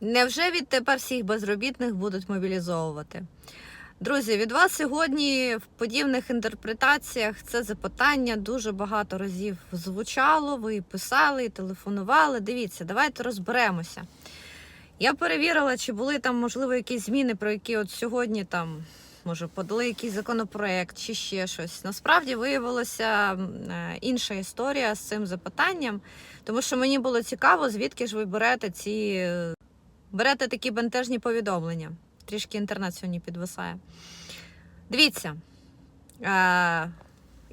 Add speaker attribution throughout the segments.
Speaker 1: Невже відтепер всіх безробітних будуть мобілізовувати? Друзі, від вас сьогодні в подібних інтерпретаціях це запитання дуже багато разів звучало. Ви і писали, і телефонували. Дивіться, давайте розберемося. Я перевірила, чи були там, можливо, якісь зміни, про які от сьогодні там. Може, подали якийсь законопроект чи ще щось. Насправді виявилася е, інша історія з цим запитанням, тому що мені було цікаво, звідки ж ви берете ці е, берете такі бентежні повідомлення. Трішки інтернет сьогодні підвисає. Дивіться.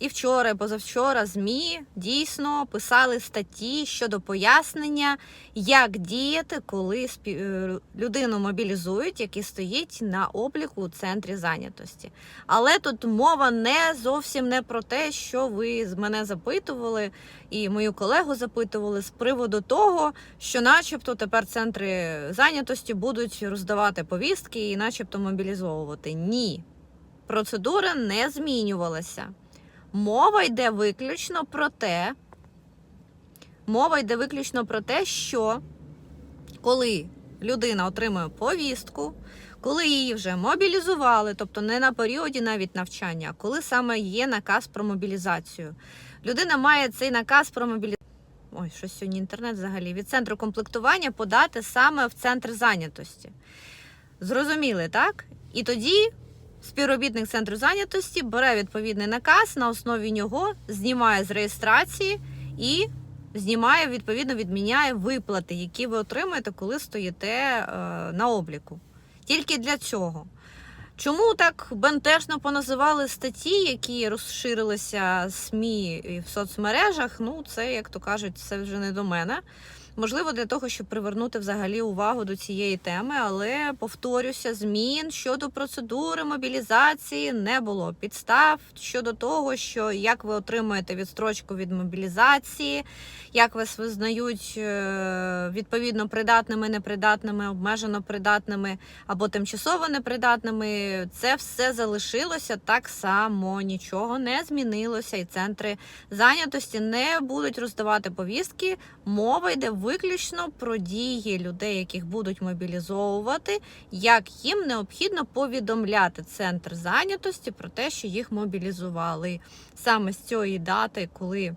Speaker 1: І вчора, і позавчора ЗМІ дійсно писали статті щодо пояснення, як діяти, коли е, людину мобілізують, який стоїть на обліку у центрі зайнятості. Але тут мова не зовсім не про те, що ви з мене запитували, і мою колегу запитували з приводу того, що, начебто, тепер центри зайнятості будуть роздавати повістки і, начебто, мобілізовувати. Ні, процедура не змінювалася. Мова йде виключно про те, мова йде виключно про те, що коли людина отримує повістку, коли її вже мобілізували, тобто не на періоді навіть навчання, а коли саме є наказ про мобілізацію, людина має цей наказ про мобілізацію. Ой, щось сьогодні інтернет взагалі від центру комплектування подати саме в центр зайнятості. Зрозуміли, так? І тоді співробітник центру зайнятості бере відповідний наказ, на основі нього знімає з реєстрації і знімає, відповідно, відміняє виплати, які ви отримаєте, коли стоїте е, на обліку. Тільки для цього. Чому так бентежно поназивали статті, які розширилися СМІ і в соцмережах? Ну, це, як то кажуть, це вже не до мене. Можливо, для того, щоб привернути взагалі увагу до цієї теми, але повторюся, змін щодо процедури мобілізації не було підстав щодо того, що як ви отримуєте відстрочку від мобілізації, як вас визнають е, відповідно придатними, непридатними, обмежено придатними або тимчасово непридатними, це все залишилося так само, нічого не змінилося, і центри зайнятості не будуть роздавати повістки. Мова йде виключно про дії людей, яких будуть мобілізовувати, як їм необхідно повідомляти центр зайнятості про те, що їх мобілізували саме з цієї дати, коли.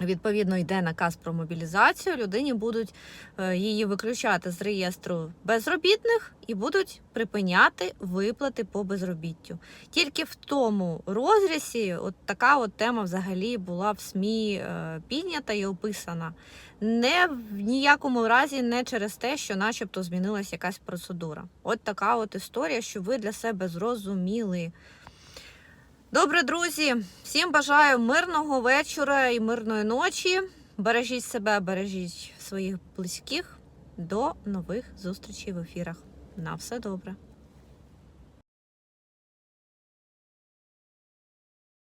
Speaker 1: Відповідно, йде наказ про мобілізацію. Людині будуть е, її виключати з реєстру безробітних і будуть припиняти виплати по безробіттю. Тільки в тому розрізі, от така от тема взагалі була в СМІ е, піднята і описана. Не в ніякому разі не через те, що, начебто, змінилася якась процедура. От така от історія, що ви для себе зрозуміли. Добре, друзі, всім бажаю мирного вечора і мирної ночі. Бережіть себе, бережіть своїх близьких. До нових зустрічей в ефірах. На все добре.